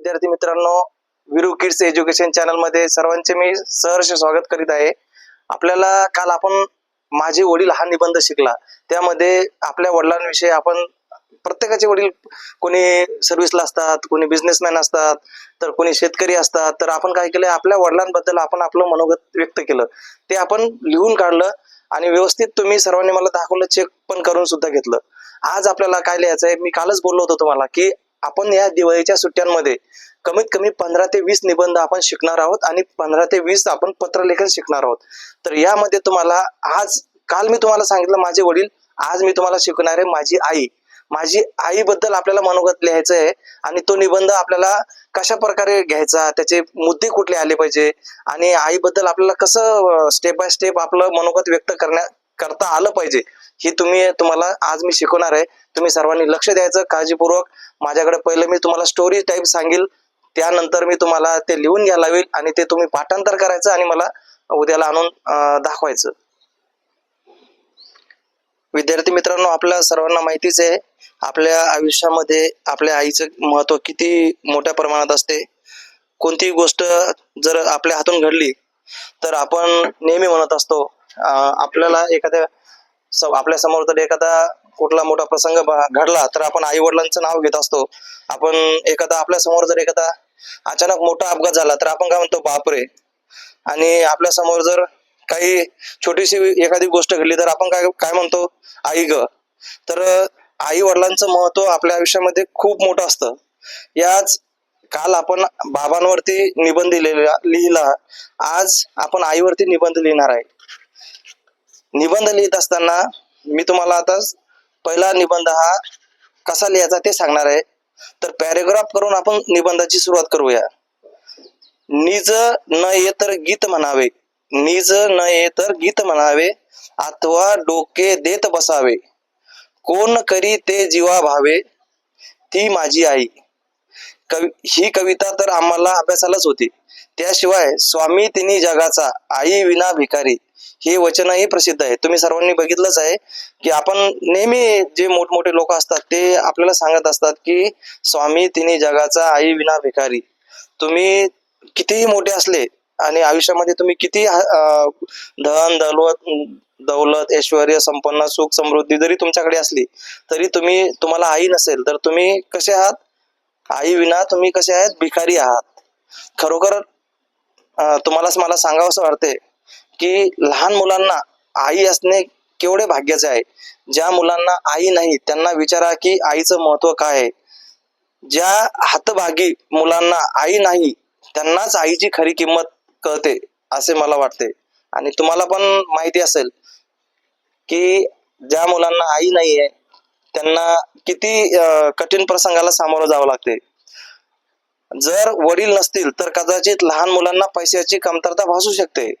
विद्यार्थी मित्रांनो Veeru kids education चॅनलमध्ये सर्वांचे मी सहर्ष स्वागत करीत आहे. आपल्याला काल आपण माझे वडील हा निबंध शिकला. त्यामध्ये आपल्या वडिलांविषयी आपण प्रत्येकाचे वडील कोणी सर्व्हिसला असतात कोणी बिझनेसमॅन असतात तर कोणी शेतकरी असतात तर आपण काय केलं आपल्या वडिलांबद्दल आपण आपलं मनोगत व्यक्त केलं. ते आपण लिहून काढलं आणि व्यवस्थित तुम्ही सर्वांनी मला दाखवलं चेक पण करून सुद्धा घेतलं. आज आपल्याला काय लिहायचं आहे मी कालच बोललो होतो तुम्हाला की आपण या दिवाळीच्या सुट्ट्यांमध्ये कमीत कमी पंधरा ते वीस निबंध आपण शिकणार आहोत आणि पंधरा ते वीस आपण पत्रलेखन शिकणार आहोत. तर यामध्ये तुम्हाला आज काल मी तुम्हाला सांगितलं माझे वडील आज मी तुम्हाला शिकणार आहे माझी आई. माझी आईबद्दल आपल्याला मनोगत लिहायचं आहे आणि तो निबंध आपल्याला कशा प्रकारे घ्यायचा त्याचे मुद्दे कुठले आले पाहिजे आणि आईबद्दल आपल्याला कसं स्टेप बाय स्टेप आपलं मनोगत व्यक्त करण्या करता आलं पाहिजे ही तुम्ही तुम्हाला आज मी शिकवणार आहे. तुम्ही सर्वांनी लक्ष द्यायचं काळजीपूर्वक. माझ्याकडे पहिलं मी तुम्हाला स्टोरी टाईप सांगेल. त्यानंतर मी तुम्हाला ते लिहून घ्यायला लावेल आणि ते तुम्ही पाठांतर करायचं आणि मला उद्याला आणून दाखवायचं. विद्यार्थी मित्रांनो आपल्या सर्वांना माहितीच आहे आपल्या आयुष्यामध्ये आपल्या आईचं महत्त्व किती मोठ्या प्रमाणात असते. कोणतीही गोष्ट जर आपल्या हातून घडली तर आपण नेहमी म्हणत असतो आपल्याला एखाद्या आपल्यासमोर तर एखादा कुठला मोठा प्रसंग घडला तर आपण आई वडिलांचं नाव घेत असतो. आपण एखादा आपल्यासमोर जर एखादा अचानक मोठा अपघात झाला तर आपण काय म्हणतो बापरे. आणि आपल्यासमोर जर काही छोटीशी एखादी गोष्ट घडली तर आपण काय काय म्हणतो आई ग. तर आई वडिलांचं महत्त्व आपल्या आयुष्यामध्ये खूप मोठं असतं. याच काल आपण बाबांवरती निबंध लिहिलेला लिहिला. आज आपण आईवरती निबंध लिहिणार आहे. निबंध लिहित असताना मी तुम्हाला आता पहिला निबंध हा कसा लिहायचा ते सांगणार आहे. तर पॅरेग्राफ करून आपण निबंधाची सुरुवात करूया. निज न ये तर गीत म्हणावे. निज न ये तर गीत म्हणावे. अथवा डोके देत बसावे. कोण करी ते जीवा भावे. ती माझी आई. कवि ही कविता तर आम्हाला अभ्यासालाच होती. त्याशिवाय स्वामी तिन्ही जगाचा आई विना भिकारी हे वचनही प्रसिद्ध आहे. तुम्ही सर्वांनी बघितलंच आहे की आपण नेहमी जे मोठमोठे लोक असतात ते आपल्याला सांगत असतात की स्वामी तिन्ही जगाचा आई विना भिकारी. तुम्ही कितीही मोठे असले आणि आयुष्यामध्ये तुम्ही किती धन दौलत दौलत ऐश्वर संपन्न सुख समृद्धी जरी तुमच्याकडे असली तरी तुम्ही तुम्हाला आई नसेल तर तुम्ही कसे आहात? आई विना तुम्ही कसे आहेत? भिकारी आहात. खरोखर तुम्हालाच मला सांगावंसं वाटते की लहान मुलांना आई असणे केवढे भाग्याचे आहे. ज्या मुलांना आई नाही त्यांना विचारा की आईचं महत्त्व काय आहे. ज्या हातभागी मुलांना आई नाही त्यांनाच आईची खरी किंमत कळते असे मला वाटते आणि तुम्हाला पण माहिती असेल की ज्या मुलांना आई नाही आहे त्यांना किती कठीण प्रसंगाला सामोरं जावं लागते. जर वडील नसतील तर कदाचित लहान मुलांना पैशाची कमतरता भासू शकते.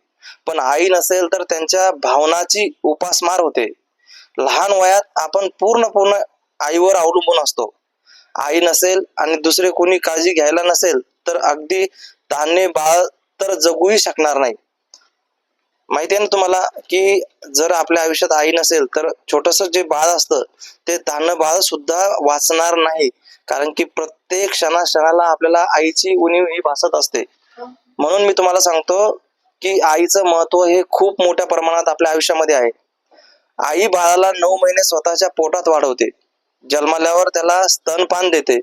पण आई नसेल तर त्यांच्या भावनाची उपासमार होते. लहान वयात आपण पूर्ण पूर्ण आईवर अवलंबून असतो. आई नसेल आणि दुसरे कोणी काळजी घ्यायला नसेल तर अगदी धान्य बाळ तर जगूही शकणार नाही. माहिती आहे ना तुम्हाला की जर आपल्या आयुष्यात आई नसेल तर छोटस जे बाळ असतं ते धान बाळ सुद्धा वाचणार नाही. कारण की प्रत्येक क्षणा क्षणाला आपल्याला आईची उणीव ही भासत असते. म्हणून मी तुम्हाला सांगतो की आईचं महत्त्व हे खूप मोठ्या प्रमाणात आपल्या आयुष्यामध्ये आहे. आई बाळाला नऊ महिने स्वतःच्या पोटात वाढवते. जन्माल्यावर त्याला स्तनपान देते.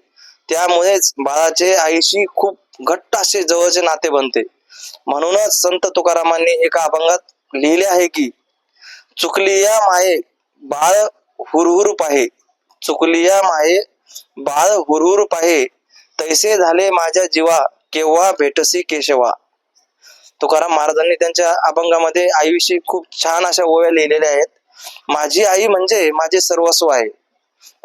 त्यामुळेच बाळाचे आईशी खूप घट्ट असे जवळचे नाते बनते. म्हणूनच संत तुकारामांनी एका अभंगात लिहिले आहे की चुकलिया माये बाळ हुरहुर पाहे. चुकलिया माये बाळ हुरहुर पाहे. तैसे झाले माझ्या जीवा केव्हा भेटसी केशवा. तुकाराम महाराजांनी त्यांच्या अभंगामध्ये आईविषयी खूप छान अशा ओव्या लिहिलेल्या आहेत. माझी आई म्हणजे माझे सर्वस्व आहे.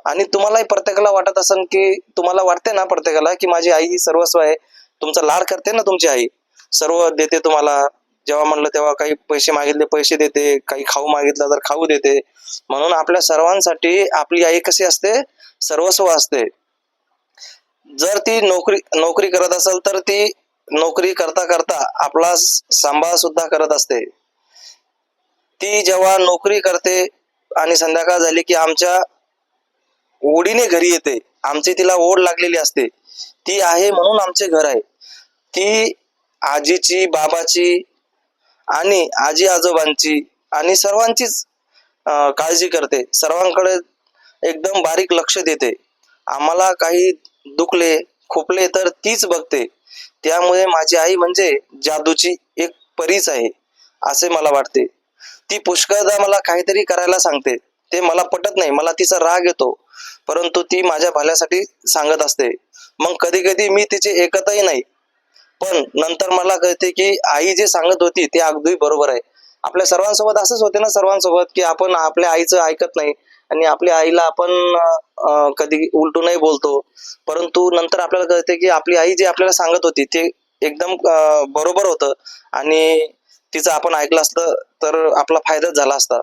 आणि तुम्हालाही प्रत्येकाला वाटत असेल की तुम्हाला वाटते ना प्रत्येकाला की माझी आई ही सर्वस्व आहे. तुमचा लाड करते ना तुमची आई? सर्व देते तुम्हाला. जेव्हा म्हणलं तेव्हा काही पैसे मागितले पैसे देते काही खाऊ मागितलं तर खाऊ देते. म्हणून आपल्या सर्वांसाठी आपली आई कशी असते? सर्वस्व असते. जर ती नोकरी नोकरी करत असेल तर ती नोकरी करता करता आपला सांभाळ सुद्धा करत असते. ती जेव्हा नोकरी करते आणि संध्याकाळ झाली की आमच्या ओढीने घरी येते. आमची तिला ओढ लागलेली असते. ती आहे म्हणून आमचे घर आहे. ती आजीची बाबाची आणि आजी आजोबांची आणि सर्वांचीच काळजी करते. सर्वांकडे एकदम बारीक लक्ष देते. आम्हाला काही दुखले खोपले तर तीच बघते. त्यामुळे माझी आई म्हणजे जादूची एक परीच आहे असे मला वाटते. ती पुष्कळदा मला काहीतरी करायला सांगते. ते मला पटत नाही मला तिचा राग येतो. परंतु ती माझ्या भल्यासाठी सांगत असते. मग कधी कधी मी तिचे ऐकतही नाही पण नंतर मला कळते की आई जे सांगत होती ते अगदी बरोबर आहे. आपल्या सर्वांसोबत असंच होते ना सर्वांसोबत की आपण आपल्या आईचं ऐकत नाही आणि आपल्या आईला आपण कधी कधी उलटूनही बोलतो. परंतु नंतर आपल्याला कळते की आपली आई जे आपल्याला सांगत होती ते एकदम बरोबर होतं आणि तिचं आपण ऐकलं असतं तर आपला फायदाच झाला असता.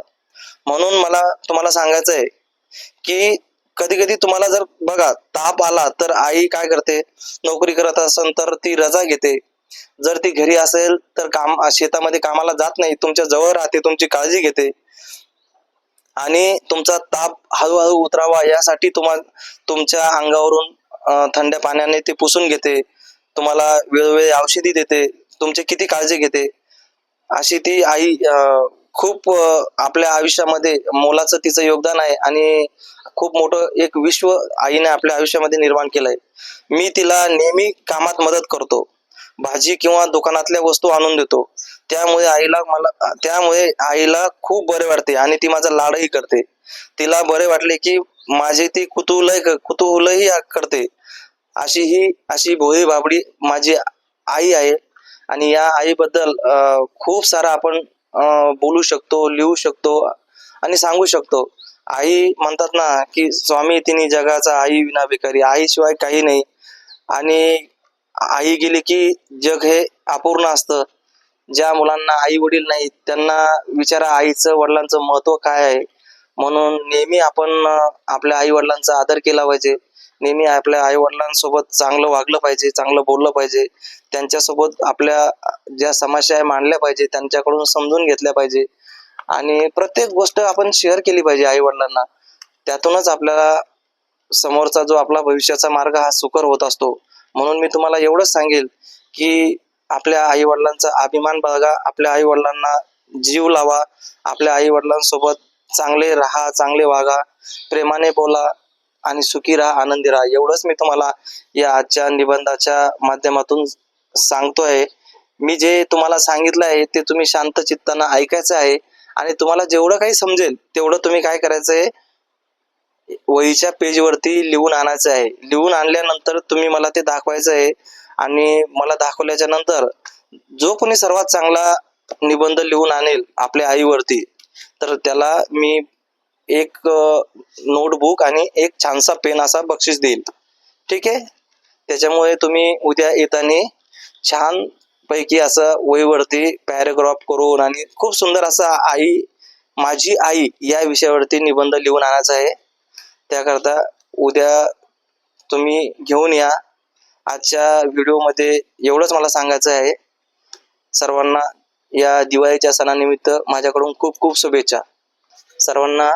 म्हणून मला तुम्हाला सांगायचं आहे की कधी कधी तुम्हाला जर बघा ताप आला तर आई काय करते? नोकरी करत असेल तर ती रजा घेते. जर ती घरी असेल तर काम शेतामध्ये कामाला जात नाही तुमच्या जवळ राहते तुमची काळजी घेते. आणि तुमचा ताप हळूहळू उतरावा यासाठी तुम्हाला तुमच्या अंगावरून थंड पाण्याने ते पुसून घेते. तुम्हाला वेळोवेळी औषधी देते. तुमची किती काळजी घेते. अशी ती आई खूप आपल्या आयुष्यामध्ये मोलाचं तिचं योगदान आहे आणि खूप मोठं एक विश्व आईने आपल्या आयुष्यामध्ये निर्माण केलंय. मी तिला नेहमी कामात मदत करतो. भाजी किंवा दुकानातल्या वस्तू आणून देतो. त्यामुळे आईला मला त्यामुळे आईला खूप बरे वाटते आणि ती माझा लाडही करते. तिला बरे वाटले की माझी ती कुतूहलही कुतूहलही करते. अशी ही अशी भोळी बाबडी माझी आई आहे. आणि या आईबद्दल खूप सारा आपण बोलू शकतो लिहू शकतो आणि सांगू शकतो. आई म्हणतात ना की स्वामी तिने जगाचा आई विना भिकारी आईशिवाय काही नाही. आणि आई गेली की जग हे अपूर्ण असतं. ज्या मुलांना आई वडील नाहीत त्यांना विचारा आईचं वडिलांचं महत्त्व काय आहे? म्हणून नेहमी आपण आपल्या आई वडिलांचा आदर केला पाहिजे. नेहमी आपल्या आई वडिलांसोबत चांगलं वागलं पाहिजे चांगलं बोललं पाहिजे. त्यांच्यासोबत आपल्या ज्या समस्या आहे मांडल्या पाहिजे त्यांच्याकडून समजून घेतल्या पाहिजे. आणि प्रत्येक गोष्ट आपण शेअर केली पाहिजे आई वडिलांना त्यातूनच आपल्याला समोरचा जो आपला भविष्याचा मार्ग हा सुकर होत असतो. म्हणून मी तुम्हाला एवढंच सांगेल की आपल्या आई वडिलांचा अभिमान बाळगा आपल्या आई वडिलांना जीव लावा आपल्या आई वडिलांसोबत चांगले राहा चांगले वागा प्रेमाने बोला आणि सुखी राहा आनंदी राहा. एवढंच मी तुम्हाला या आजच्या निबंधाच्या माध्यमातून सांगतोय. मी जे तुम्हाला सांगितलं आहे ते तुम्ही शांत चित्तानं ऐकायचं आहे आणि तुम्हाला जेवढं काही समजेल तेवढं तुम्ही काय करायचं आहे? वहीच्या पेजवरती लिहून आणायचं आहे. लिहून आणल्यानंतर तुम्ही मला ते दाखवायचं आहे आणि मला दाखवल्याच्या नंतर जो कोणी सर्वात चांगला निबंध लिहून आणेल आपल्या आईवरती तर त्याला मी एक नोटबुक आणि एक छानसा पेन असा बक्षीस देईल. ठीक आहे? त्याच्यामुळे तुम्ही उद्या येताना छान पैकी असं वहीवरती पॅरेग्राफ करून आणि खूप सुंदर असा आई माझी आई या विषयावरती निबंध लिहून आणायचा आहे. त्याकरता उद्या तुम्ही घेऊन या. आजच्या व्हिडिओमध्ये एवढंच मला सांगायचं आहे. सर्वांना या दिवाळीच्या सणानिमित्त माझ्याकडून खूप खूप शुभेच्छा. सर्वांना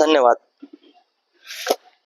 धन्यवाद.